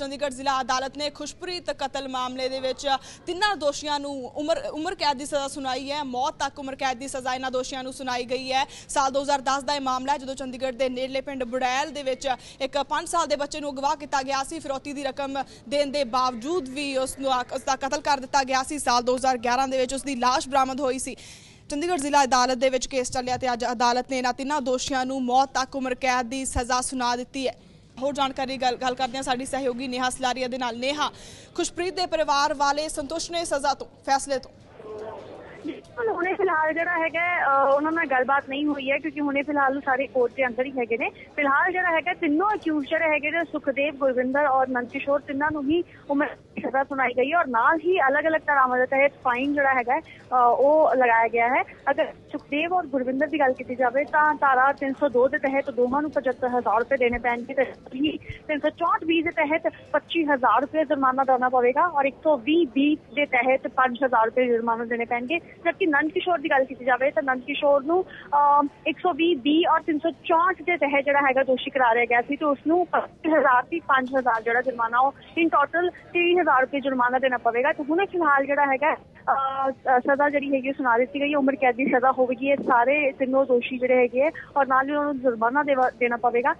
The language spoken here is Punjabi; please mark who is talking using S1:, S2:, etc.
S1: ਚੰਡੀਗੜ੍ਹ ਜ਼ਿਲ੍ਹਾ ਅਦਾਲਤ ਨੇ ਖੁਸ਼ਪ੍ਰੀਤ ਕਤਲ ਮਾਮਲੇ ਦੇ ਵਿੱਚ ਤਿੰਨਾਂ ਦੋਸ਼ੀਆਂ ਨੂੰ ਉਮਰ ਉਮਰ ਕੈਦ ਦੀ ਸਜ਼ਾ ਸੁਣਾਈ ਹੈ। ਮੌਤ ਤੱਕ ਉਮਰ ਕੈਦ ਦੀ ਸਜ਼ਾ ਇਹਨਾਂ ਦੋਸ਼ੀਆਂ ਨੂੰ ਸੁਣਾਈ ਗਈ ਹੈ। ਸਾਲ 2010 ਦਾ ਇਹ ਮਾਮਲਾ ਹੈ, ਜਦੋਂ ਚੰਡੀਗੜ੍ਹ ਦੇ ਨੇੜਲੇ ਪਿੰਡ ਬੁੜੈਲ ਦੇ ਵਿੱਚ ਇੱਕ 5 ਸਾਲ ਦੇ ਬੱਚੇ ਨੂੰ ਅਗਵਾ ਕੀਤਾ ਗਿਆ ਸੀ। ਫਿਰੌਤੀ ਦੀ ਰਕਮ ਦੇਣ ਦੇ ਬਾਵਜੂਦ ਵੀ ਉਸ ਨੂੰ ਉਸ ਦਾ ਕਤਲ ਕਰ ਦਿੱਤਾ ਗਿਆ ਸੀ। ਸਾਲ 2011 ਦੇ ਵਿੱਚ ਉਸ ਦੀ ਲਾਸ਼ ਬਰਾਮਦ ਹੋਈ ਸੀ। ਚੰਡੀਗੜ੍ਹ ਜ਼ਿਲ੍ਹਾ ਅਦਾਲਤ ਦੇ ਵਿੱਚ ਕੇਸ ਚੱਲਿਆ ਤੇ ਅੱਜ ਅਦਾਲਤ ਨੇ ਇਹਨਾਂ ਤਿੰਨਾਂ ਦੋਸ਼ੀਆਂ ਨੂੰ ਮੌਤ ਤੱਕ ਉਮਰ ਕੈਦ ਦੀ ਸਜ਼ਾ ਸੁਣਾ ਦਿੱਤੀ ਹੈ। ਹੋਰ ਜਾਣਕਾਰੀ ਗੱਲ ਗੱਲ ਕਰਦੇ ਹਾਂ ਸਾਡੀ ਸਹਿਯੋਗੀ ਨੇਹਾ ਸਲਾਰੀਆ ਦੇ ਨਾਲ। ਨੇਹਾ, ਖੁਸ਼ਪ੍ਰੀਤ ਦੇ ਪਰਿਵਾਰ ਵਾਲੇ ਸੰਤੁਸ਼ਟ ਨੇ ਸਜ਼ਾ ਤੋਂ, ਫੈਸਲੇ ਤੋਂ?
S2: ਬਿਲਕੁਲ, ਹੁਣੇ ਫਿਲਹਾਲ ਜਿਹੜਾ ਹੈਗਾ ਉਹਨਾਂ ਨਾਲ ਗੱਲਬਾਤ ਨਹੀਂ ਹੋਈ ਹੈ, ਕਿਉਂਕਿ ਹੁਣੇ ਫਿਲਹਾਲ ਸਾਰੇ ਕੋਰਟ ਦੇ ਅੰਦਰ ਹੀ ਹੈਗੇ ਨੇ। ਫਿਲਹਾਲ ਜਿਹੜਾ ਹੈਗਾ, ਤਿੰਨੋਂ ਅਕਿਊਜ਼ ਜਿਹੜੇ ਹੈਗੇ ਨੇ, ਸੁਖਦੇਵ, ਗੁਰਵਿੰਦਰ ਔਰ ਨੰਦਕਿਸ਼ੋਰ ਤਿੰਨਾਂ ਨੂੰ ਹੀ ਉਮਰ ਸਜ਼ਾ ਸੁਣਾਈ ਗਈ ਔਰ ਨਾਲ ਹੀ ਅਲੱਗ-ਅਲੱਗ ਧਾਰਾਵਾਂ ਦੇ ਤਹਿਤ ਫਾਈਨ ਜਿਹੜਾ ਹੈਗਾ ਉਹ ਲਗਾਇਆ ਗਿਆ ਹੈ। ਅਗਰ ਸੁਖਦੇਵ ਔਰ ਗੁਰਵਿੰਦਰ ਦੀ ਗੱਲ ਕੀਤੀ ਜਾਵੇ ਤਾਂ ਧਾਰਾ 302 ਦੇ ਤਹਿਤ ਦੋਹਾਂ ਨੂੰ 75000 ਰੁਪਏ ਦੇਣੇ ਪੈਣਗੇ ਤੇ 364 ਬੀ ਦੇ ਤਹਿਤ 25000 ਰੁਪਏ ਜੁਰਮਾਨਾ ਦੇਣਾ ਪਵੇਗਾ ਔਰ 120 ਬੀ ਦੇ ਤਹਿਤ 5000 ਰੁਪਏ ਜੁਰਮਾਨਾ ਦੇਣੇ ਪੈਣਗੇ। ਜਦਕਿ ਨੰਦ ਕਿਸ਼ੋਰ ਦੀ ਗੱਲ ਕੀਤੀ ਜਾਵੇ ਤਾਂ ਨੰਦ ਕਿਸ਼ੋਰ ਨੂੰ ਅਮ, 120 ਬੀ ਔਰ 364 ਦੇ ਤਹਿਤ ਜਿਹੜਾ ਹੈਗਾ ਦੋਸ਼ੀ ਕਰਾਰਿਆ ਗਿਆ ਸੀ ਤੇ ਉਸ ਨੂੰ 5000 ਦੀ 5000 ਜਿਹੜਾ ਜੁਰਮਾਨਾ ਉਹ ਇਨ ਟੋਟਲ 30000 ਰੁਪਏ ਜੁਰਮਾਨਾ ਦੇਣਾ ਪਵੇਗਾ। ਤੇ ਹੁਣ ਫਿਲਹਾਲ ਜਿਹੜਾ ਹੈਗਾ ਅਹ, ਸਜ਼ਾ ਜਿਹੜੀ ਹੈਗੀ ਉਹ ਸੁਣਾ ਦਿੱਤੀ ਗਈ। ਉਮਰ ਕੈਦ ਦੀ ਸਜ਼ਾ ਹੋਵੇਗੀ। ਇਹ ਸਾਰੇ ਤਿੰਨੋਂ ਦੋਸ਼ੀ ਜਿਹੜੇ ਹੈਗੇ ਹੈ ਔਰ ਨਾਲ ਹੀ ਉਹਨਾਂ ਨੂੰ ਜੁਰਮਾਨਾ ਦੇਵਾ- ਦੇਣਾ ਪਵੇਗਾ।